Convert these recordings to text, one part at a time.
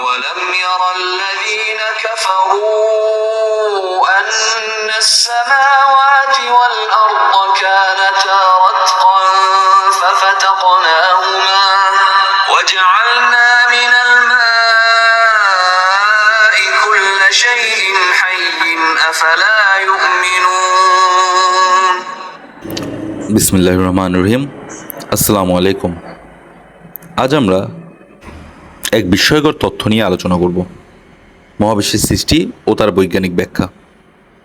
أولم ير الذين كفروا أن السماوات والأرض كانتا رتقا ففتقناهما وجعلنا من الماء كل شيء حي أفلا يؤمنون বিসমিল্লাহ রহমান রহিম আসসালামু আলাইকুম আজ আমরা এক বিস্ময়কর তথ্য নিয়ে আলোচনা করব। মহাবিশ্বের সৃষ্টি ও তার বৈজ্ঞানিক ব্যাখ্যা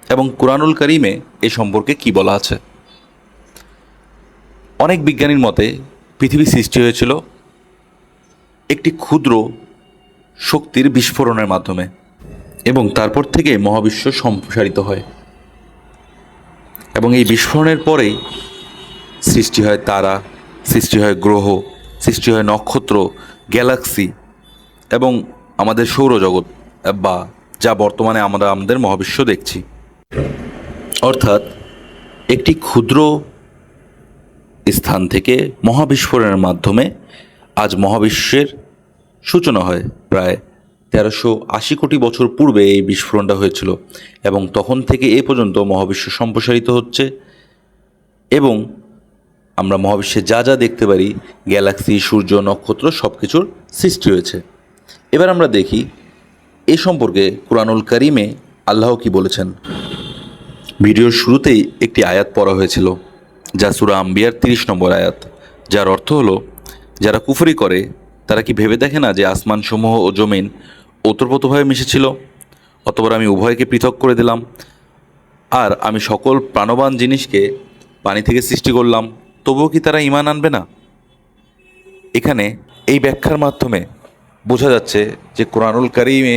এবং কোরআনুল করিমে এ সম্পর্কে কি বলা আছে। অনেক বিজ্ঞানীর মতে পৃথিবী সৃষ্টি হয়েছিল একটি ক্ষুদ্র শক্তির বিস্ফোরণের মাধ্যমে এবং তারপর থেকে মহাবিশ্ব সম্প্রসারিত হয় এবং এই বিস্ফোরণের পরেই সৃষ্টি হয় তারা, সৃষ্টি হয় গ্রহ, সৃষ্টি হয় নক্ষত্র, গ্যালাক্সি এবং আমাদের সৌরজগৎ, বা যা বর্তমানে আমরা আমাদের মহাবিশ্ব দেখছি। অর্থাৎ একটি ক্ষুদ্র স্থান থেকে মহাবিস্ফোরণের মাধ্যমে আজ মহাবিশ্বের সূচনা হয়। প্রায় তেরোশো আশি কোটি বছর পূর্বে এই বিস্ফোরণটা হয়েছিল এবং তখন থেকে এ পর্যন্ত মহাবিশ্ব সম্প্রসারিত হচ্ছে এবং আমরা মহাবিশ্বে যা যা দেখতে পারি, গ্যালাক্সি, সূর্য, নক্ষত্র সব কিছুর সৃষ্টি হয়েছে। এবার আমরা দেখি এ সম্পর্কে কোরআনুল করিমে আল্লাহ কি বলেছেন। ভিডিওর শুরুতেই একটি আয়াত পড়া হয়েছিল, যা সুরা আম্বিয়ার তিরিশ নম্বর আয়াত, যার অর্থ হলো, যারা কুফরি করে, তারা কি ভেবে দেখে না যে আসমানসমূহ ও জমিন ওতপ্রোতভাবে মিশেছিল? অতবার আমি উভয়কে পৃথক করে দিলাম, আর আমি সকল প্রাণবান জিনিসকে পানি থেকে সৃষ্টি করলাম, তবুও কি তারা ইমান আনবে না? এখানে এই ব্যাখ্যার মাধ্যমে বোঝা যাচ্ছে যে কোরআনুল কারিমে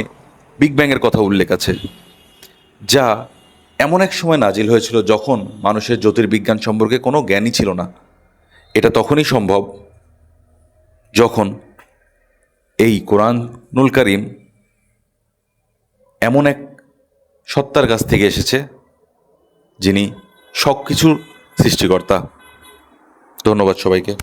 বিগ ব্যাংয়ের কথা উল্লেখ আছে, যা এমন এক সময় নাজিল হয়েছিল যখন মানুষের জ্যোতির্বিজ্ঞান সম্পর্কে কোনো জ্ঞানই ছিল না। এটা তখনই সম্ভব যখন এই কোরআনুল কারিম এমন এক সত্তার কাছ থেকে এসেছে, যিনি সব কিছুর সৃষ্টিকর্তা। ধন্যবাদ সবাইকে।